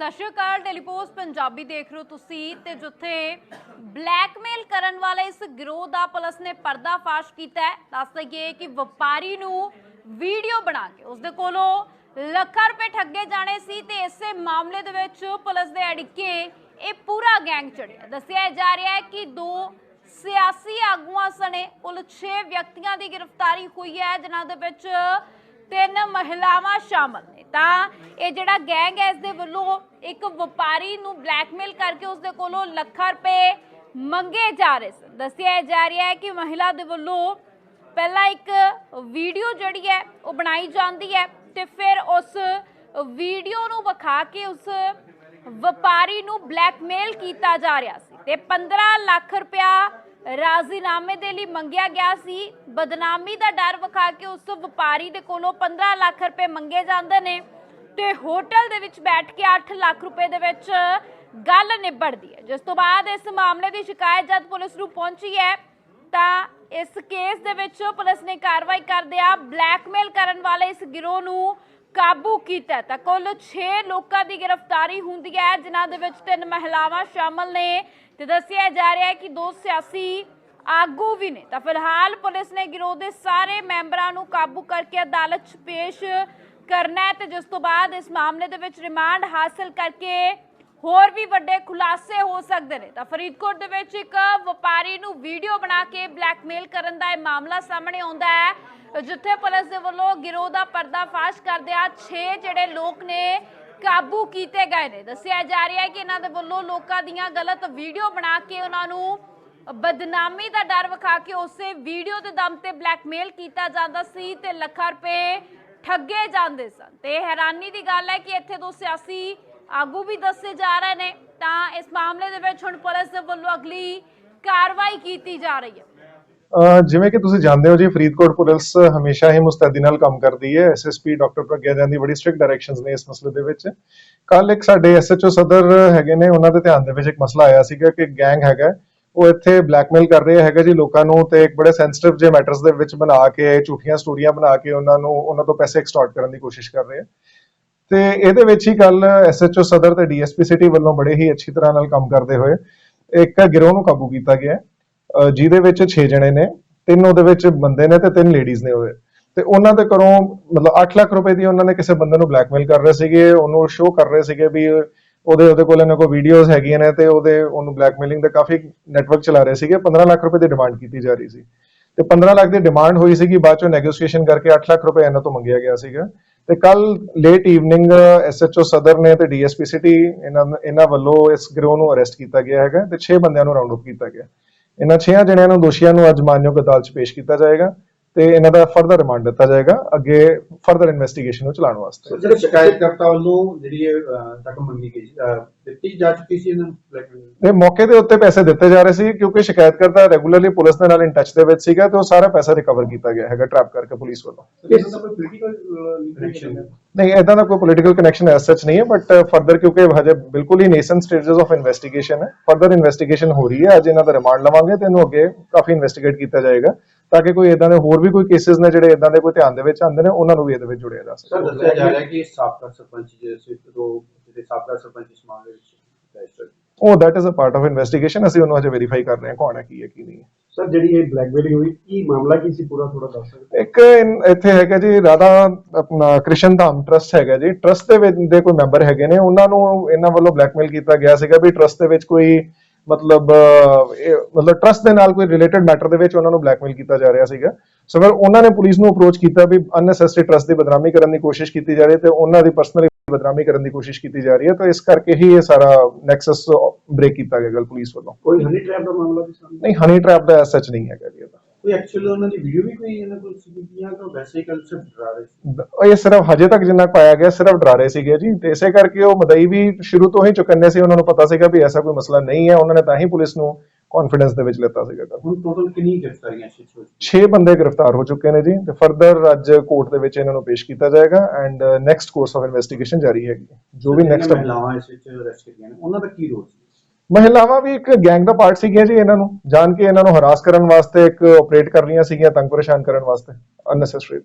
ਸਤਿ ਸ਼੍ਰੀ ਅਕਾਲ ਟੈਲੀਪੋਸਟ ਪੰਜਾਬੀ ਦੇਖ ਰਹੇ ਹੋ ਤੁਸੀਂ ਤੇ ਜਿੱਥੇ ਬਲੈਕਮੇਲ ਕਰਨ ਵਾਲੇ ਇਸ ਗਿਰੋਹ ਦਾ ਪੁਲਿਸ ਨੇ ਪਰਦਾਫਾਸ਼ ਕੀਤਾ ਹੈ। ਦੱਸ ਦਈਏ ਕਿ ਵਪਾਰੀ ਨੂੰ ਵੀਡੀਓ ਬਣਾ ਕੇ ਉਸਦੇ ਕੋਲੋਂ ਲੱਖਾਂ ਰੁਪਏ ਠੱਗੇ ਜਾਣੇ ਸੀ ਤੇ ਇਸੇ ਮਾਮਲੇ ਦੇ ਵਿੱਚ ਪੁਲਿਸ ਦੇ ਅੜਿੱਕੇ ਇਹ ਪੂਰਾ ਗੈਂਗ ਚੜਿਆ। ਦੱਸਿਆ ਜਾ ਰਿਹਾ ਹੈ ਕਿ ਦੋ ਸਿਆਸੀ ਆਗੂਆਂ ਸਣੇ ਕੁੱਲ 6 ਵਿਅਕਤੀਆਂ ਦੀ ਗ੍ਰਿਫਤਾਰੀ ਹੋਈ ਹੈ, ਜਿਨ੍ਹਾਂ ਦੇ ਵਿੱਚ ਤਿੰਨ ਮਹਿਲਾਵਾਂ ਸ਼ਾਮਲ ਨੇ। ਤਾਂ ਇਹ ਜਿਹੜਾ ਗੈਂਗ ਹੈ, ਇਸ ਦੇ ਵੱਲੋਂ ਇੱਕ ਵਪਾਰੀ ਨੂੰ ਬਲੈਕਮੇਲ ਕਰਕੇ ਉਸ ਦੇ ਕੋਲੋਂ ਲੱਖਾਂ ਰੁਪਏ ਮੰਗੇ ਜਾ ਰਹੇ ਸਨ। ਦੱਸਿਆ ਜਾ ਰਿਹਾ ਹੈ ਕਿ ਮਹਿਲਾ ਦੇ ਵੱਲੋਂ ਪਹਿਲਾਂ ਇੱਕ ਵੀਡੀਓ ਜਿਹੜੀ ਹੈ, ਉਹ ਬਣਾਈ ਜਾਂਦੀ ਹੈ ਤੇ ਫਿਰ ਉਸ ਵੀਡੀਓ ਨੂੰ ਵਿਖਾ ਕੇ ਉਸ ਵਪਾਰੀ ਨੂੰ ਬਲੈਕਮੇਲ ਕੀਤਾ ਜਾ ਰਿਹਾ ਸੀ ਤੇ 15 ਲੱਖ ਰੁਪਇਆ ਰਾਜ਼ੀਨਾਮੇ ਦੇ ਲਈ ਮੰਗਿਆ ਗਿਆ ਸੀ। ਬਦਨਾਮੀ ਦਾ ਡਰ ਵਿਖਾ ਕੇ ਉਸ ਵਪਾਰੀ ਦੇ ਕੋਲੋਂ 15 ਲੱਖ ਰੁਪਏ ਮੰਗੇ ਜਾਂਦੇ ਨੇ ਤੇ ਹੋਟਲ ਦੇ ਵਿੱਚ ਬੈਠ ਕੇ 8 ਲੱਖ ਰੁਪਏ ਦੇ ਵਿੱਚ ਗੱਲ ਨਿਬੜਦੀ ਹੈ। ਜਿਸ ਤੋਂ ਬਾਅਦ ਇਸ ਮਾਮਲੇ ਦੀ ਸ਼ਿਕਾਇਤ ਜਦ ਪੁਲਿਸ ਨੂੰ ਪਹੁੰਚੀ ਹੈ, ਤਾਂ ਇਸ ਕੇਸ ਦੇ ਵਿੱਚ ਪੁਲਿਸ ਨੇ ਕਾਰਵਾਈ ਕਰਦਿਆਂ ਬਲੈਕਮੇਲ ਕਰਨ ਵਾਲੇ ਇਸ ਗਿਰੋਹ ਨੂੰ ਕਾਬੂ ਕੀਤਾ ਹੈ। ਤਾਂ ਕੁੱਲ 6 ਲੋਕਾਂ ਦੀ ਗ੍ਰਿਫਤਾਰੀ ਹੁੰਦੀ ਹੈ, ਜਿਨ੍ਹਾਂ ਦੇ ਵਿੱਚ ਤਿੰਨ ਮਹਿਲਾਵਾਂ ਸ਼ਾਮਲ ਨੇ ਤੇ ਦੱਸਿਆ ਜਾ ਰਿਹਾ ਹੈ ਕਿ ਦੋ ਸਿਆਸੀ ਆਗੂ ਵੀ ਨੇ ਤਾਂ ਫਿਲਹਾਲ ਪੁਲਿਸ ਨੇ ਗਿਰੋਹ ਦੇ ਸਾਰੇ ਮੈਂਬਰਾਂ ਨੂੰ ਕਾਬੂ ਕਰਕੇ ਅਦਾਲਤ 'ਚ ਪੇਸ਼ ਕਰਨਾ ਹੈ ਤੇ ਜਿਸ ਤੋਂ ਬਾਅਦ ਇਸ ਮਾਮਲੇ ਦੇ ਵਿੱਚ ਰਿਮਾਂਡ ਹਾਸਲ ਕਰਕੇ ਹੋਰ ਵੀ ਵੱਡੇ ਖੁਲਾਸੇ ਹੋ ਸਕਦੇ ਨੇ। ਤਾਂ ਫਰੀਦਕੋਟ ਦੇ ਵਿੱਚ ਇੱਕ ਵਪਾਰੀ ਨੂੰ ਵੀਡੀਓ ਬਣਾ ਕੇ ਬਲੈਕਮੇਲ ਕਰਨ ਦਾ ਇਹ ਮਾਮਲਾ ਸਾਹਮਣੇ ਆਉਂਦਾ ਹੈ। ਜਿੱਥੇ ਪੁਲਿਸ ਦੇ ਵੱਲੋਂ ਗਿਰੋਹ ਦਾ ਪਰਦਾਫਾਸ਼ ਕਰਦਿਆਂ 6 ਜਿਹੜੇ ਲੋਕ ਨੇ ਕਾਬੂ ਕੀਤੇ ਗਏ ਨੇ। ਦੱਸਿਆ ਜਾ ਰਿਹਾ ਹੈ ਕਿ ਇਹਨਾਂ ਦੇ ਵੱਲੋਂ ਲੋਕਾਂ ਦੀਆਂ ਗਲਤ ਵੀਡੀਓ ਬਣਾ ਕੇ ਉਹਨਾਂ ਨੂੰ ਬਦਨਾਮੀ ਦਾ ਡਰ ਵਿਖਾ ਕੇ ਉਸੇ ਵੀਡੀਓ ਦੇ ਦਮ ਤੇ ਬਲੈਕਮੇਲ ਕੀਤਾ ਜਾਂਦਾ ਸੀ ਤੇ ਲੱਖਾਂ ਰੁਪਏ ਠੱਗੇ ਜਾਂਦੇ ਸਨ। ਤੇ ਹੈਰਾਨੀ ਦੀ ਗੱਲ ਹੈ ਕਿ ਇੱਥੇ ਦੋ ਸਿਆਸੀ ਆਗੂ ਵੀ ਦੱਸੇ ਜਾ ਰਹੇ ਨੇ, ਤਾਂ ਇਸ ਮਾਮਲੇ ਦੇ ਵਿੱਚ ਹੁਣ ਪੁਲਿਸ ਦੇ ਵੱਲੋਂ ਅਗਲੀ ਕਾਰਵਾਈ ਕੀਤੀ ਜਾ ਰਹੀ ਹੈ। ਅਹ ਜਿਵੇਂ ਕਿ ਤੁਸੀਂ ਜਾਣਦੇ ਹੋ ਜੀ, ਫਰੀਦਕੋਟ ਪੁਲਿਸ ਹਮੇਸ਼ਾ ਹੀ ਮੁਸਤੈਦੀ ਨਾਲ ਕੰਮ ਕਰਦੀ ਹੈ। ਐਸਐਸਪੀ ਡਾਕਟਰ ਪ੍ਰਗਿਆ ਜੈਨ ਦੀ ਬੜੀ ਸਟ੍ਰਿਕਟ ਡਾਇਰੈਕਸ਼ਨਸ ਨੇ ਇਸ ਮਸਲੇ ਦੇ ਵਿੱਚ। ਕੱਲ ਇੱਕ ਸਾਡੇ ਐਸਐਚਓ ਸਦਰ ਹੈਗੇ ਨੇ, ਉਹਨਾਂ ਦੇ ਧਿਆਨ ਦੇ ਵਿੱਚ ਇੱਕ ਮਸਲਾ ਆਇਆ ਸੀਗਾ ਕਿ ਗੈਂਗ ਹੈਗਾ। ਉਹ ਇੱਥੇ ਬਲੈਕਮੇਲ ਕਰ ਰਿਹਾ ਹੈਗਾ ਜੀ ਲੋਕਾਂ ਨੂੰ ਤੇ ਇੱਕ ਬੜੇ ਸੈਂਸਿਟਿਵ ਜੇ ਮੈਟਰਸ ਦੇ ਵਿੱਚ ਬਣਾ ਕੇ ਝੂਠੀਆਂ ਸਟੋਰੀਆਂ ਬਣਾ ਕੇ ਉਹਨਾਂ ਨੂੰ, ਉਹਨਾਂ ਤੋਂ ਪੈਸੇ ਐਕਸਟੋਰਟ ਕਰਨ ਦੀ ਕੋਸ਼ਿਸ਼ ਕਰ ਰਹੇ ਆ। ਤੇ ਇਹਦੇ ਵਿੱਚ ਹੀ ਕੱਲ ਐਸਐਚਓ ਸਦਰ ਤੇ ਡੀਐਸਪੀ ਸਿਟੀ ਵੱਲੋਂ ਬੜੇ ਹੀ ਅੱਛੀ ਤਰ੍ਹਾਂ ਨਾਲ ਕੰਮ ਕਰਦੇ ਹੋਏ ਇੱਕ ਗਿਰੋਹ ਨੂੰ ਕਾਬੂ ਕੀਤਾ ਗਿਆ ਜਿਹਦੇ ਵਿੱਚ 6 ਜਣੇ ਨੇ, ਤਿੰਨ ਉਹਦੇ ਵਿੱਚ ਬੰਦੇ ਨੇ ਤੇ ਤਿੰਨ ਲੇਡੀਜ਼ ਨੇ ਉਹਦੇ। ਤੇ ਉਹਨਾਂ ਦੇ ਘਰੋਂ ਮਤਲਬ 8 ਲੱਖ ਰੁਪਏ ਦੀ ਉਹਨਾਂ ਨੇ ਕਿਸੇ ਬੰਦੇ ਨੂੰ ਬਲੈਕਮੇਲ ਕਰ ਰਹੇ ਸੀਗੇ, ਉਹਨੂੰ ਸ਼ੋਅ ਕਰ ਰਹੇ ਸੀਗੇ ਵੀ ਉਹਦੇ ਉਹਦੇ ਕੋਲ ਇਹਨਾਂ ਕੋਲ ਵੀਡੀਓਜ਼ ਹੈਗੀਆਂ ਨੇ ਤੇ ਉਹਦੇ, ਉਹਨੂੰ ਬਲੈਕਮੇਲਿੰਗ ਦੇ ਕਾਫੀ ਨੈਟਵਰਕ ਚਲਾ ਰਹੇ ਸੀਗੇ। 15 ਲੱਖ ਰੁਪਏ ਦੀ ਡਿਮਾਂਡ ਕੀਤੀ ਜਾ ਰਹੀ ਸੀ। ਤੇ 15 ਲੱਖ ਦੀ ਡਿਮਾਂਡ ਹੋਈ ਸੀਗੀ, ਬਾਅਦ ਚੋਂ ਨੈਗੋਸ਼ੀਏਸ਼ਨ ਕਰਕੇ 8 ਲੱਖ ਰੁਪਏ ਇਹਨਾਂ ਤੋਂ ਮੰਗਿਆ ਗਿਆ ਸੀਗਾ। ਤੇ ਕੱਲ ਲੇਟ ਈਵਨਿੰਗ ਐਸਐਚਓ ਸਦਰ ਨੇ ਤੇ ਡੀਐਸਪੀ ਸਿਟੀ ਇਹਨਾਂ ਇਹਨਾਂ ਵੱਲੋਂ ਇਸ ਗਰੋਹ ਨੂੰ ਅਰੈਸਟ ਕੀਤਾ ਗਿਆ ਹੈਗਾ ਤੇ 6 ਬੰਦਿਆਂ ਨੂੰ ਰਾਉਂਡ ਅਪ ਕੀਤਾ ਗਿਆ। ਇਹਨਾਂ 6 ਜਣਿਆਂ ਨੂੰ ਦੋਸ਼ੀਆਂ ਨੂੰ ਅੱਜ ਮਾਨਯੋਗ ਅਦਾਲਤ 'ਚ ਪੇਸ਼ ਕੀਤਾ ਜਾਏਗਾ। ਤੇ ਇਹਨਾਂ ਦਾ ਫਰਦਰ ਰਿਮਾਂਡ ਦਿੱਤਾ ਜਾਏਗਾ ਅੱਗੇ ਫਰਦਰ ਇਨਵੈਸਟੀਗੇਸ਼ਨ ਨੂੰ ਚਲਾਉਣ ਵਾਸਤੇ। ਜਿਹੜੇ ਸ਼ਿਕਾਇਤਕਰਤਾ ਵੱਲੋਂ ਜਿਹੜੀ ਇਹ ਰਕਮ ਮੰਗੀ ਗਈ ਦਿੱਤੀ ਜਾ ਚੁੱਕੀ ਸੀ ਇਹਨਾਂ ਨੂੰ? ਮੌਕੇ ਦੇ ਉੱਤੇ ਪੈਸੇ ਦਿੱਤੇ ਜਾ ਰਹੇ ਸੀ ਕਿਉਂਕਿ ਸ਼ਿਕਾਇਤਕਰਤਾ ਰੈਗੂਲਰਲੀ ਪੁਲਿਸ ਦੇ ਨਾਲ ਇਨ ਟੱਚ ਦੇ ਵਿੱਚ ਸੀਗਾ ਤੇ ਉਹ ਸਾਰਾ ਪੈਸਾ ਰਿਕਵਰ ਕੀਤਾ ਗਿਆ ਹੈਗਾ ਟ੍ਰੈਪ ਕਰਕੇ ਪੁਲਿਸ ਵੱਲੋਂ। ਇਸ ਦਾ ਕੋਈ ਪੋਲੀਟੀਕਲ ਕਨੈਕਸ਼ਨ ਹੈ ਨਹੀਂ ਇਦਾਂ ਦਾ ਕੋਈ ਪੋਲੀਟੀਕਲ ਕਨੈਕਸ਼ਨ ਐਸ ਸੱਚ ਨਹੀਂ ਹੈ ਬਟ ਫਰਦਰ ਕਿਉਂਕਿ ਹਜੇ ਬਿਲਕੁਲ ਹੀ ਨੇਸਨ ਸਟੇਜਸ ਆਫ ਇਨਵੈਸਟੀਗੇਸ਼ਨ ਹੈ। ਫਰਦਰ ਇਨਵੈਸਟੀਗੇਸ਼ਨ ਹੋ ਰਹੀ ਹੈ ਅੱਜ ਇਹਨਾਂ ਦਾ ਰਿਮਾਂਡ ਲਵਾਂਗੇ ਤੇ ਇਹਨੂੰ ਅੱਗੇ ਕਾਫੀ ਇਨਵੈਸਟੀਗੇਟ ਕੀਤਾ ਜਾਏਗਾ। ਤਾਂ ਕਿ ਕੋਈ ਇਦਾਂ ਦੇ ਹੋਰ ਵੀ ਕੋਈ ਕੇਸਿਸ ਨੇ ਜਿਹੜੇ ਇਦਾਂ ਦੇ ਕੋਈ ਧਿਆਨ ਦੇ ਵਿੱਚ ਆਉਂਦੇ ਨੇ ਉਹਨਾਂ ਨੂੰ ਵੀ ਇਹਦੇ ਵਿੱਚ ਜੁੜਿਆ ਜਾ ਸਕੇ। ਸਰ ਦੱਸਿਆ ਜਾ ਰਿਹਾ ਕਿ ਸਾਬਕਾ ਸਰਪੰਚ ਜਿਹੜੇ ਦੋ ਜਿਹੜੇ ਸਾਬਕਾ ਸਰਪੰਚ ਇਸ ਮਾਮਲੇ ਵਿੱਚ ਉਹ that is a part of investigation ਅਸੀਂ ਉਹਨੂੰ ਹਜੇ ਵੈਰੀਫਾਈ ਕਰ ਰਹੇ ਹਾਂ ਕੌਣ ਹੈ ਕੀ ਹੈ ਕੀ ਨਹੀਂ ਹੈ। ਸਰ ਜਿਹੜੀ ਇਹ ਬਲੈਕਮੇਲਿੰਗ ਹੋਈ ਕੀ ਮਾਮਲਾ ਕੀ ਸੀ ਪੂਰਾ ਥੋੜਾ ਦੱਸ ਸਕਦੇ ਇੱਕ ਇੱਥੇ ਹੈਗਾ ਜੀ ਰਾਧਾ ਆਪਣਾ ਕ੍ਰਿਸ਼ਨ ਧਾਮ ਟਰਸਟ ਹੈਗਾ ਜੀ। ਟਰਸਟ ਦੇ ਵਿੱਚ ਦੇ ਕੋਈ ਮੈਂਬਰ ਹੈਗੇ ਨੇ ਉਹਨਾਂ ਨੂੰ ਇਹਨਾਂ ਵੱਲੋਂ ਬਲੈਕਮੇਲ ਕੀਤਾ ਗਿਆ ਸੀਗਾ ਵੀ ਟਰਸਟ ਦੇ ਵਿੱਚ ਕੋਈ ਮਤਲਬ ਮਤਲਬ ਟਰਸਟ ਦੇ ਨਾਲ ਕੋਈ ਰਿਲੇਟਡ ਮੈਟਰ ਦੇ ਵਿੱਚ ਉਹਨਾਂ ਨੂੰ ਬਲੈਕਮੇਲ ਕੀਤਾ ਜਾ ਰਿਹਾ ਸੀਗਾ। ਸੋ ਫਿਰ ਉਹਨਾਂ ਨੇ ਪੁਲਿਸ ਨੂੰ ਅਪਰੋਚ ਕੀਤਾ ਵੀ ਅਨਨੈਸੈਸਰੀ ਟਰਸਟ ਦੀ ਬਦਨਾਮੀ ਕਰਨ ਦੀ ਕੋਸ਼ਿਸ਼ ਕੀਤੀ ਜਾ ਰਹੀ ਤੇ ਉਹਨਾਂ ਦੀ ਪਰਸਨਲੀ ਬਦਨਾਮੀ ਕਰਨ ਦੀ ਕੋਸ਼ਿਸ਼ ਕੀਤੀ ਜਾ ਰਹੀ ਹੈ ਤਾਂ ਇਸ ਕਰਕੇ ਹੀ ਇਹ ਸਾਰਾ ਨੈਕਸਸ ਬ੍ਰੇਕ ਕੀਤਾ ਗਿਆ ਗੱਲ ਪੁਲਿਸ ਵੱਲੋਂ। ਕੋਈ ਹਨੀ ਟ੍ਰੈਪ ਦਾ ਮਾਮਲਾ ਵੀ ਸਾਹਮਣੇ ਨਹੀਂ ਹਨੀ ਟ੍ਰੈਪ ਦਾ ਸੱਚ ਨਹੀਂ ਹੈਗਾ ਕੋਈ ਐਕਚੁਅਲੀ ਉਹਨਾਂ ਦੀ ਵੀਡੀਓ ਵੀ ਕੋਈ ਇਹਨਾਂ ਕੋਲ ਸੀ ਜਾਂ ਤਾਂ ਵੈਸੇ ਹੀ ਸਿਰਫ ਡਰਾ ਰਹੇ ਸੀ? ਇਹ ਸਿਰਫ ਹਜੇ ਤੱਕ ਜਿੰਨਾ ਪਾਇਆ ਗਿਆ ਸਿਰਫ ਡਰਾਰੇ ਸੀਗੇ ਜੀ। ਤੇ ਇਸੇ ਕਰਕੇ ਉਹ ਮਦਈ ਵੀ ਸ਼ੁਰੂ ਤੋਂ ਹੀ ਚੁਕੰਨੇ ਸੀ। ਉਹਨਾਂ ਨੂੰ ਪਤਾ ਸੀਗਾ ਵੀ ਐਸਾ ਕੋਈ ਮਸਲਾ ਨਹੀਂ ਹੈ। ਉਹਨਾਂ ਨੇ ਤਾਂ ਹੀ ਪੁਲਿਸ ਨੂੰ ਕੌਨਫੀਡੈਂਸ ਦੇ ਵਿੱਚ ਲਿੱਤਾ ਸੀਗਾ ਗੱਲ ਹੁਣ ਟੋਟਲ ਕਿੰਨੀ ਗ੍ਰਿਫਤਾਰੀਆਂ ਸੀ ਇਸ ਵਿੱਚ 6 ਬੰਦੇ ਗ੍ਰਿਫਤਾਰ ਹੋ ਚੁੱਕੇ ਨੇ ਜੀ। ਤੇ ਫਰਦਰ ਅੱਜ ਕੋਰਟ ਦੇ ਵਿੱਚ ਇਹਨਾਂ ਨੂੰ ਪੇਸ਼ ਕੀਤਾ ਜਾਏਗਾ and next course of investigation ਜਾਰੀ ਹੈਗੀ ਜੋ ਵੀ ਜਿਹੜੀਆਂ ਨੈਕਸਟ ਮਹਿਲਾਵਾਂ ਇਸ ਵਿੱਚ ਅਰੈਸਟ ਕੀਤੀਆਂ ਨੇ ਉਹਨਾਂ ਦਾ ਕੀ ਰੋਲ ਸੀ? ਮਹਿਲਾਵਾਂ ਵੀ ਇੱਕ ਗੈਂਗ ਦਾ ਪਾਰਟ ਸੀਗੀਆਂ ਜੀ ਇਹਨਾਂ ਨੂੰ, ਜਾਣ ਕੇ ਇਹਨਾਂ ਨੂੰ ਹਰਾਸ ਕਰਨ ਵਾਸਤੇ, ਇੱਕ ਆਪਰੇਟ ਕਰ ਰਹੀਆਂ ਸੀਗੀਆਂ ਤੰਗ ਪਰੇਸ਼ਾਨ ਕਰਨ ਵਾਸਤੇ ਅਨਨੈਸੈਸਰੀ